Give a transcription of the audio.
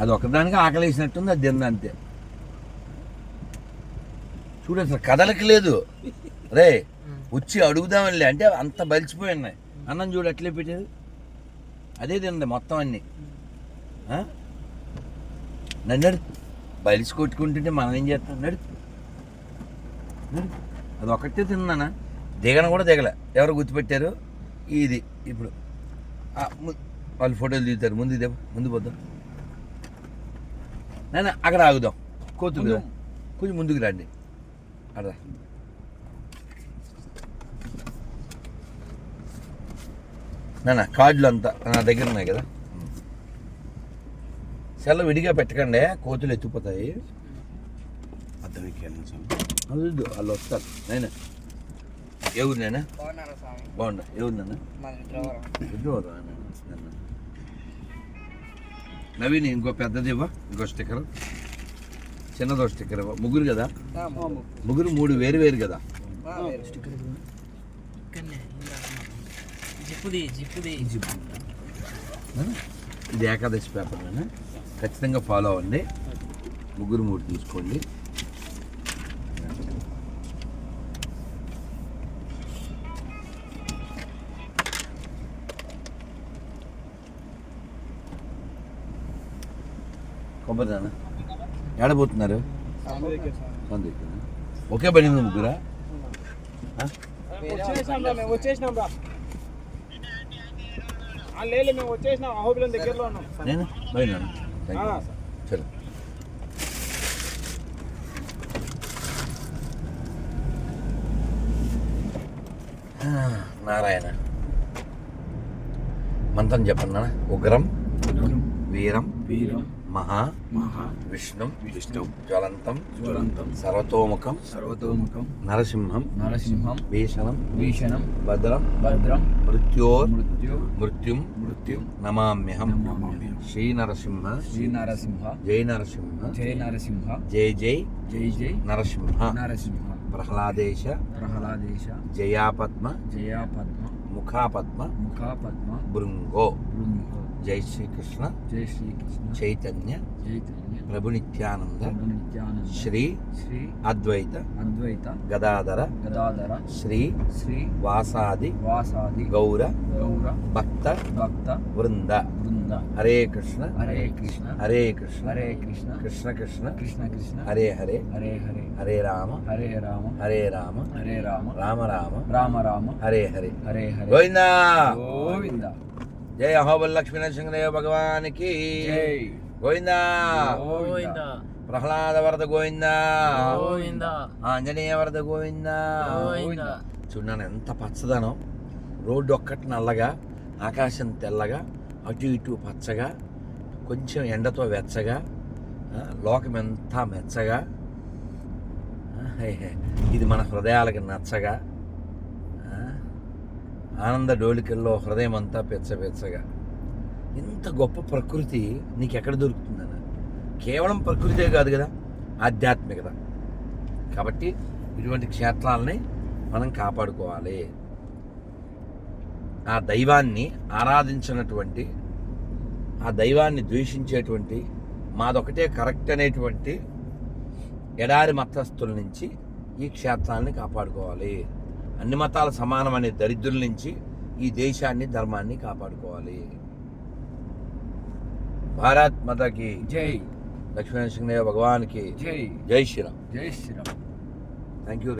అది ఒకదానికి ఆకలేసినట్టుంది అది తిందంతే అంతే. చూడు అసలు కదలకి లేదు. రే వచ్చి అడుగుదామని అంటే అంత బలిసిపోయి ఉన్నాయి. అన్నం చూడు అట్లే పెట్టేది? అదే తింది మొత్తం అన్ని. నడు నన్ను బలిసి కొట్టుకుంటుంటే మనం ఏం చేస్తాం? నడు. అది ఒకటే తిన్నానా? దిగన కూడా దిగలే. ఎవరు గుర్తుపెట్టారు? ఇది ఇప్పుడు. వాళ్ళు ఫోటోలు దిగుతారు ముందు ఇదే ముందు పోద్దాం. నాన్న అక్కడ ఆగుదాం. కోతులు కదా. కొంచెం ముందుకు రండి. అక్కడ. నాన్న కార్డులు అంతా నా దగ్గర ఉన్నాయి కదా. సెల్ల విడిగా పెట్టకండి. కోతులు అది వద్దు, వాళ్ళు వస్తారు. నైనా ఏ ఊరు నాయనా? బాగున్నారా స్వామి? బాగుండా ఏ ఊరు నాన్న నవీన్ ఇంకో పెద్దది ఇవ్వ. ఇంకో స్టిక్కర్ చిన్నదో స్టిక్కర్ ఇవ్వ. ముగ్గురు కదా? ముగ్గురు. మూడు వేరు వేరు కదా? ఇది ఏకాదశి పేపర్ ఖచ్చితంగా ఫాలో అవ్వండి. ముగ్గురు మూడు తీసుకోండి. మేము వచ్చేసినాం అహోబిలం దగ్గరలో ఉన్నాం నేను? పోయినాను నారాయణ. మంత్రం చెప్పండి ఉగ్రం. వీరం వీరం. మహా మహా విష్ణు విష్ణు జ్వలంతం జ్వలంతం సర్వతోముఖం సర్వతోముఖం నరసింహం నరసింహం భీషణం భీషణం భద్రం భద్రం మృత్యోర్ మృత్యు మృత్యుం మృత్యు నమామ్యహం. శ్రీ నరసింహ శ్రీ నరసింహ జై నరసింహ జై నరసింహ జై జై జై జై నరసింహ నరసింహ ప్రహ్లాదేశ ప్రహ్లాదేశ జయాపద్మ జయా పద్మ ముఖాపద్మ ముఖా పద్మ భృంగో. జై శ్రీకృష్ణ. జై శ్రీకృష్ణ. చైతన్య. చైతన్య. ప్రభు నిత్యానంద శ్రీ శ్రీ అద్వైత. అద్వైత. గదాధర. గదాధర. శ్రీ శ్రీ వాసాది. వాసాది. గౌర. గౌర. భక్త. భక్త. వృంద. బృంద హరే కృష్ణ. హరే కృష్ణ. హరే కృష్ణ. హరే కృష్ణ. కృష్ణ కృష్ణ. కృష్ణ కృష్ణ. హరే హరే. హరే హరే. హరే రామ. హరే రామ. హరే రామ. హరే రామ. రామ రామ. రామ రామ. హరే హరే. హరే హరే. గోవిందా. గోవింద. జై అహోబల్ లక్ష్మీ నరసింహదేవ భగవానికి. గోవిందా. గోవింద. ప్రహ్లాద వరద గోవిందా. గోవింద. ఆంజనేయ వరద గోవిందా. గోవింద చూడండి ఎంత పచ్చదనం. రోడ్డు ఒక్కటి నల్లగా ఆకాశం తెల్లగా అటు ఇటు పచ్చగా కొంచెం ఎండతో వెచ్చగా ఆ, మెచ్చగా ఇది మన హృదయాలకు నచ్చగా ఆనంద డోలికల్లో హృదయం అంతా పెచ్చపెచ్చగా ఇంత గొప్ప ప్రకృతి నీకు ఎక్కడ దొరుకుతుందన్న? కేవలం ప్రకృతే కాదు కదా ఆధ్యాత్మికత. కాబట్టి ఇటువంటి క్షేత్రాలని మనం కాపాడుకోవాలి. ఆ దైవాన్ని ఆరాధించినటువంటి ఆ దైవాన్ని ద్వేషించేటువంటి మాదొకటే కరెక్ట్ అనేటువంటి ఎడారి మతస్థుల నుంచి ఈ క్షేత్రాన్ని కాపాడుకోవాలి. అన్ని మతాల సమానం అనే దరిద్రుల నుంచి ఈ దేశాన్ని ధర్మాన్ని కాపాడుకోవాలి. భారత్ మతకి జై. లక్ష్మీ నరసింహదేవ భగవాన్కి జై. జై శ్రీరామ్. జై శ్రీరామ్. Thank you